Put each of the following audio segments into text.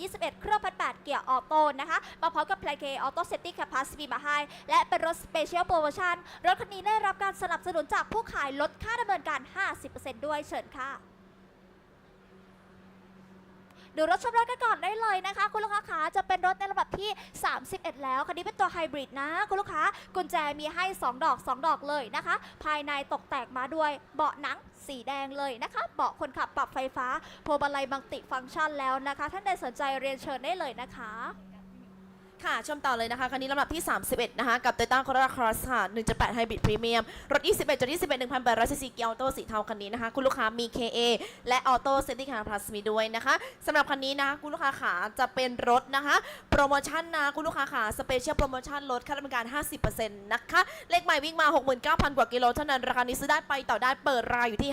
21 เครื่องพันแปดเกียร์ออโต้นะคะ มาพร้อมกับ Play K Auto Safety Capacity มาให้ และเป็นรถสเปเชียลโปรโมชั่น รถคันนี้ได้รับการสนับสนุนจากผู้ขายลดค่าดำเนินการ 50%ด้วยเชิญค่ะ ดูรถชมรถกันก่อนได้เลยนะคะ คุณลูกค้าขาจะเป็นรถในลำดับที่ 31 แล้วคันนี้เป็นตัวไฮบริดนะ คุณลูกค้ากุญแจมีให้ 2 ดอก 2 ดอกเลยนะคะ ภายในตกแต่งมาด้วยเบาะหนังสีแดงเลยนะคะ เบาะคนขับปรับไฟฟ้าพวงมาลัยมัลติฟังก์ชันแล้วนะคะ ท่านใดสนใจเรียนเชิญได้เลยนะคะ ค่ะ ชมต่อเลยนะคะ คันนี้ลำดับที่ 31 นะคะ กับ Toyota Corolla Cross ค่ะ 1.8 Hybrid Premium รถ 21.21 1,800 cc เกียร์ออโต้สีเทาคันนี้นะคะ คุณลูกค้ามี KA และ Auto Safety Car Plus มีด้วยนะคะสำหรับคันนี้นะคะคุณลูกค้าขาจะเป็นรถนะคะ โปรโมชั่นนะ คุณลูกค้าขาสเปเชียลโปรโมชั่นลดค่าดำเนินการ 50%นะคะ เลขใหม่วิ่งมา 69,000 กว่ากิโลเท่านั้น ราคานี้ซื้อได้ไปต่อได้เปิดรายอยู่ที่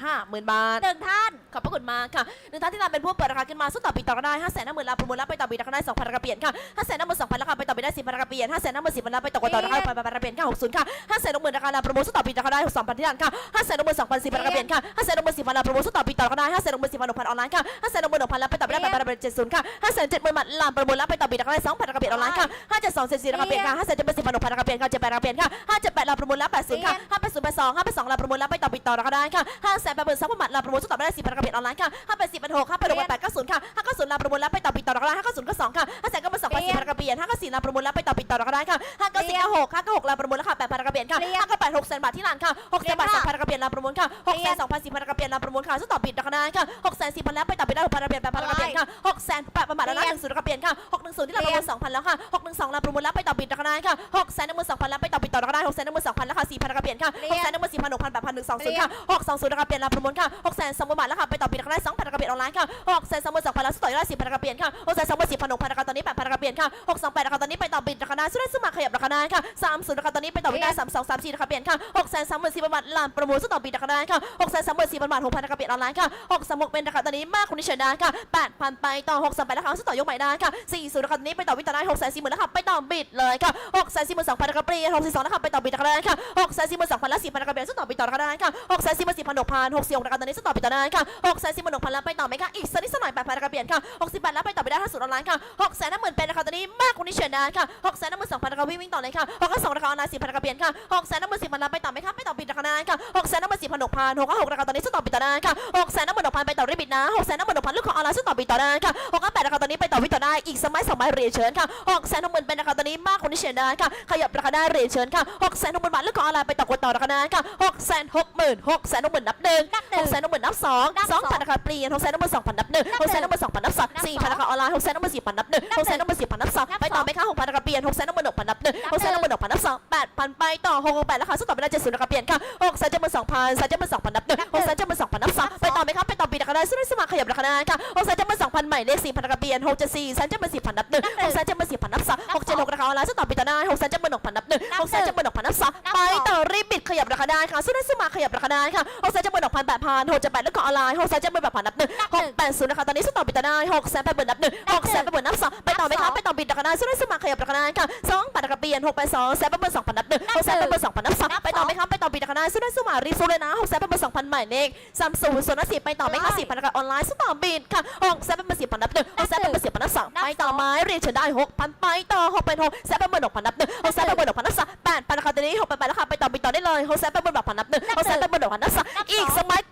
550,000 บาทหนึ่งท่าน ขอบพระคุณมากค่ะหนึ่งท่านที่ตามเป็นผู้เปิดราคาขึ้นมาสู้ต่อปีต่อก็ได้ห้าแสนห้าหมื่นลาประมูลรับไปต่อปีต่อก็ได้สองพันราคาเปลี่ยนค่ะห้าแสนห้าหมื่นสองพันราคาไปต่อไปีได้สี่พันราคาเปลี่ยนห้าแสนห้าหมื่นสี่พันลาคาไปต่อกว่าต่อราคาไปไปราคาเปลี่ยนค่ะหกศูนย์ค่ะห้าแสนหกหมื่นราคาลาประมูลสู้ต่อปีต่อก็ได้สองพันที่นั่นค่ะห้าแสนหกหมื่นสองพันสี่พันราคาเปลี่ยนค่ะห้าแสนหกหมื่นสี่พันลาประมูลสู้ต่อปีต่อก็ได้ห้าแสนหกหมื่นสี่พันหกพันออนไลน์ค่ะห้าแสนหกหมื่นหกพันลาไปต่อไปีได้ไปราคาเปลี่ยนเจ็ดศูนย์ค่ะห้าแสนเจ็ดหมื่นบาทลาประมูลรับไปต่อปีต่อก็ได้สองพันราคาเปลี่ยนออนไลน์ค่ะห้าเจ็ดสองเจ็ดสี่ราคาเปลี่ยนค่ะห้าแสนเจ็ดหมื่นสี่พันหกพันราคาเปลี่ยนค่ะเจ็ดแปดราคาเปลี่ยนค่ะห้าเจ็ดแปดลาประมูลรับแปดศูนย์ค่ะห้าแปดศูนย์แปดสองห้าแปดสองลาประมูลรับไปต่อปีต่อราคาได้ค่ะห้าแสนแปดหมื่นสองพันบาทลาประมูลสู้ต่อไปได้สี่พันราคาเปลี่ยนออนไลน์ค่ะห้าแปดสี่แปดหกห้าแปดหกแปดเก้าศูนย์ค่ะห้าเก้าศูนย์ลาประมูลรับไปต่อปีต่อราคาได้ห้าเก้าศูนย์ก็สองค่ะห้าแสนเก้าหมื่นสองพันสี่พันราคาเปลี่ยนห้าเก้าสี่ลาประมูลรับไปต่อปีต่อราคาได้ค่ะห้าเก้าสี่เก้าหกห้าเก้าหกลาประมูลราคาแปดพันราคาเปลี่ยนค่ะห้าเก้าแปดหกแสนบาทที่ร้านค่ะหกแสนบาทสองพันราคาเปลี่ยนลาประมูลค่ะหกแสนสองพันสี่พันราคาเปลี่ยนลาประมูลค่ะสู้ต่อปีราคาได้ค่ะหกแสนสี่พันแล้วไปต่อปีได้หกพันราคาเปลี่ยนแปดพันราคาเปลี่ยนค่ะหกแสนแปดพันบาทแล้วนะหนึ่งศูนย์ราคาเปลี่ยนค่ะหกหนึ่งศูนย์ที่ลาประมูลสองพันแล้วค่ะหกหนึ่งสองลาประมูลแล้วไปต่อปีราคาได้ค่ะหกแสนหนึ่งหมื่นสองพันแล้วไปต่อปีต่อราคาได้หกแสนหนึ่งหมื่นสองพันแล้วค่ะสี่พันราคาเปลี่ยนค่ะหกแสนหนึ่งหมื่นสี่พันหกพันแปดพันหนึ่งสองศูนย์ค่ะหกสองศูนย์ราคาเปลี่ยนลาประมูลค่ะหกแสนสองหมื่นบาทแล้วค่ะไปต่อปีราคาได้สองพันราคาเปลี่ยน ร้ออนไลน์ค่ะหกแสนสองหมื่นสองพันล้วสู้ต่อยได้สี่พันกราคาเปลี่ยนค่ะหกแสนสองหมื่นสี่พันหกพันราคาตอนนี้แปดพันกราคาเปลี่ยนค่ะหกสองแปดราคาตอนนี้ไปต่อปีราคาได้สู้ได้สู้มาขยับราคาได้ค่ะสามศูนย์ราคาตอนนี้ไปต่อปีได้สามสองสามสี่ราคาเปลี่ยนค่ะหกแสนสามหมื่นสี่พันบาทล้านประมูลสู้ต่อปีราคาได้ค่ะหกแสนสามหมื่นสี่พันบาทหกพันราคาเปลี่ยนออนไลน์ค่ะหกสามหกเป็นราคาตอนนี้มากคุณนิชนาค่ะแปดพันไปต่อหกสามแปดราคาสู้ต่อยกใหม่ได้ค่ะสี่ศูนย์ราคาตอนนี้ไปต่อวิตาได้หกแสนสี่หมื่นราคาไปต่อบิดเลยค่ะหกแสนสี่หมื่นสองพันราคาเปลี่ยนหกสี่สองราคาไปต่อบิดราคาได้ค่ะหกแสนสี่หมื่นสองพันละสี่พันราคาเปลี่ยนสู้ต่อปีต่อราคาได้ค่ะหกแสนสี่หมื่นสี่พันหกพันหกสี่หกราคาตอนนี้สู้ต่อปีต่อได้ค่ะหกแสนสี่หมื่นหกพันแล้วไปต่อไหมคะ อีกสักนิดสักหน่อยแปดพันราคาเปลี่ยนค่ะหกสิบแปดแล้วไปต่อไปได้ห้าศูนย์ออนไลน์ค่ะหกแสนห้าหมื่นเป็นราคาตอนนี้มากคุณนิชนาค่ะหกแสนห้าหมื่นสองพันราคาวิ่งวิ่งต่อเลยค่ะหกก็สองราคาออนไลน์สี่พันราคาเปลี่ยนค่ะหกแสนห้าหมื่นสี่พันแล้วไปต่อไหมคะไปต่อปีราคาได้ค่ะหกแสนห้าหมื่นสี่พันหกพันหกก็หกราคาตอนนี้สู้ต่อปีต่อได้ค่ะหกแสนห้าหมื่นหกพันไปต่อริบิดนะหกแสนห้าหมื่นหกพันลูกของออนไลน์สู้ต่อปีต่อได้ค่ะหกก็แปดราคาตอนนี้ไปต่อวิต่อได้อีกสมัยสองใบเรียนเชิญค่ะหกแสนหกหมื่นเป็นราคาตอนนี้มากคุณนิชนาค่ะขยับราคาได้เรียนเชิญค่ะหกแสนหกหมื่นบาทลูกของออนไลน์ไปต่อกดต่อราคาได้ค่ะหกแสนหกหมื่นหกแสนหกหมื่นนับหนึ่งนับหนึ่หงกแสนหกหมื่นนับสองนับสองสองพันราคาเปลี่ยนหกแสนหกหมื่นสองพันนับหนึ่งนับหกแสนหหนึ่กงหมื่นสองพันนับสามนับสี่สองพันราคาออนไลน์หกแสนหกหมื่นสี่พันนับหนึ่งนับหกแสนหกหมื่นสี่พันนับสองนับไปต่อสองไหมคะหกพันราคาเปลี่ยนหกแสนหกหมื่นหกพันนับหนึ่งนับหกแสนหกหมื่นหกพันนับสองแปดพันไปต่อหกหกแปดราคาสู้ต่อไปได้เจ็ดศูนย์ราคาเปลี่ยนค่ะหกแสนเจ็ดหมื่นสองพันแสนเจ็ดหมื่นสองพันนับหนึ่งหกแสนเจ็ดหมื่นสองพันนับสองไปต่อไหมคะไปต่อปีราคาได้สู้ได้สมัครขยับราคาได้ค่ะหกแสนเจ็ดหมื่นสองพันใหม่เลขสี่พันราคาเปลี่ยนหกเจ็ดสี่แสนเจ็ดหมื่นสี่พันนับหนึ่งหกแสนเจ็ดหมื่นสี่พันนับสองหกเจ็ดหกราคาออนไลน์สู้ต่อปีต่อได้หกแสนเจ็ดหมื่นหกพันนับหนึ่งหกแสนเจ็ดหมื่นหกพันนับสองไปต่อรีบบิดขยับราคาได้ค่ะสู้ได้สมัครขยับราคาได้ค่ะหกแสนเจ็ดหมื่นหกพันแปดพันหกเจ็ดแปดแล้วก็ออนไลน์หกแสนเจ็ดหมื่นแปดพันนับหนึ่งหกแปดศูนย์ราคาตอนนี้สู้ต่อปีต่อได้หกแสนแปดหมื่นนับหนึ่งหกแสนแปดหมื่นนับสองไปต่อไหมคะไปต่อบิดราคาได้สู้ได้สมัครขยับราคาได้ค่ะสองพันราคาเปลี่ยนหกแปดสองแสนแปดหมื่นสองพันนับหนึ่งหกแสนแปดหมื่นสองพันนับสองไปต่อไหมคะไปต่อบิดราคาได้สู้ได้สมัครรีบสู้เลยนะหกแสนแปดหมื่นสองพันใหม่เลขสามศูนย์ศูนย์สี่ไปต่อไหมคะสี่พันราคาออนไลน์สู้ต่อบิดค่ะหกแสนแปดหมื่นสี่พันนับหนึ่งหกแสนแปดหมื่นสี่พันนับสองไปต่อไม้เรียนเชิญได้หกพันไปต่อหกเป็นหกแสนแปดหมื่นหกพันนับหนึ่งหกแสนแปดหมื่นหกพันนับสองแปดพันราคาตอนนี้หกแปดแปดราคาไปต่อบิดต่อได้เลยหกแสนแปดหมื่นหกพันนับหนึ่งหกแสนแปดหมื่นหกพันนับสองอีกสมัยกด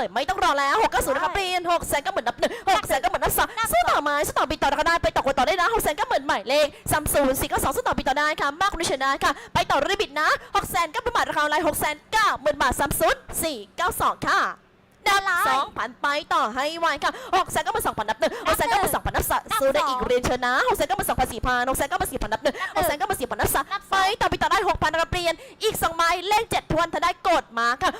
ได้เลยไม่ต้องรอแล้วหกเก้าศูนย์ราคาเปลี่ยนหกแสนก็เหมือนนับหนึ่งหกแสนก็เหมือนนับสองสู้ต่อไม้สู้ต่อบิดต่อราคาได้ไปต่อกดต่อได้นะหกแสนก็เหมือนใหม่เลขสามศูนย์สี่เก้าสองสู้ต่อบิดต่อได้ค่ะมากคุณชนะค่ะ ไปต่อรีบบิดนะหกแสนก็เป็นบาทราคาออนไลน์หกแสนเก้าหมื่นบาทสามศูนย์สี่เก้าสองค่ะดาราสองพันไปต่อให้ไวค่ะหกแสนก็เป็นสองพันนับหนึ่งหกแสนก็เป็นสองพันนับสามซื้อได้อีกเรียนเชิญนะหกแสนก็เป็นสองพันสี่พันหกแสนก็เป็นสี่พันนับหนึ่งหกแสนก็เป็นสี่พันนับสามไปต่อไปต่อได้หกพันนับเปลี่ยนอีกสองไม้เลขเจ็ดทวนถ้าได้กดมาค่ะ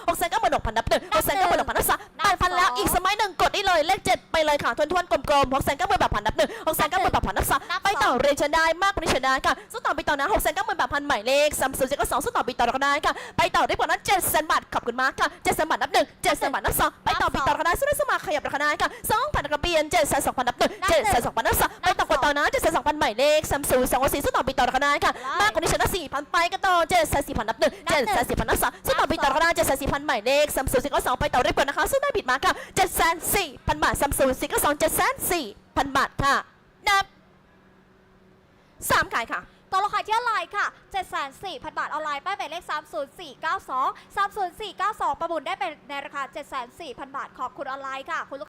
ค่ะสู้ต่อไปต่อนะหกแสนก็เป็นแบบพันใหม่เลขสามศูนย์เจ็ดก็สองสู้ต่อไปต่อก็ได้ค่ะ ไปต่อได้กว่านั้นเจ็ดแสนบาทขอบคุณมากค่ะเจ็ดแสนบาทนับหนึ่งเจ็ดแสนบาทนับสองไปต่อไปต่อก็ได้สู้ได้สมัครขยับราคาได้ค่ะสองพันกระเบียนเจ็ดแสนสองพันนับหนึ่งเจ็ดแสนสองพันนับสองไปต่อกว่าต่อนะเจ็ดแสนสองพันใหม่เลขสามศูนย์สองสี่สู้ต่อไปต่อราคาได้ค่ะมากกว่านี้เชิญได้สี่พันไปกันต่อเจ็ดแสนสี่พันนับหนึ่งเจ็ดแสนสี่พันนับสองสู้ต่อไปต่อก็ได้เจ็ดแสนสี่พันหมายเลขซัมซุงสี่ก็สองไปต่อรีบก่อนนะคะซึ่งได้บิดมาค่ะเจ็ดแสนสี่พันบาทซัมซุงสี่ก็สองเจ็ดแสนสี่พันบาทค่ะนับ สามขายค่ะต่อราคาที่ออนไลน์ค่ะ 74,000 บาทออนไลน์ป้ายหมายเลข 30492 30492 ประมูลได้เป็นในราคา 74,000บาท ขอบคุณออนไลน์ค่ะคุณ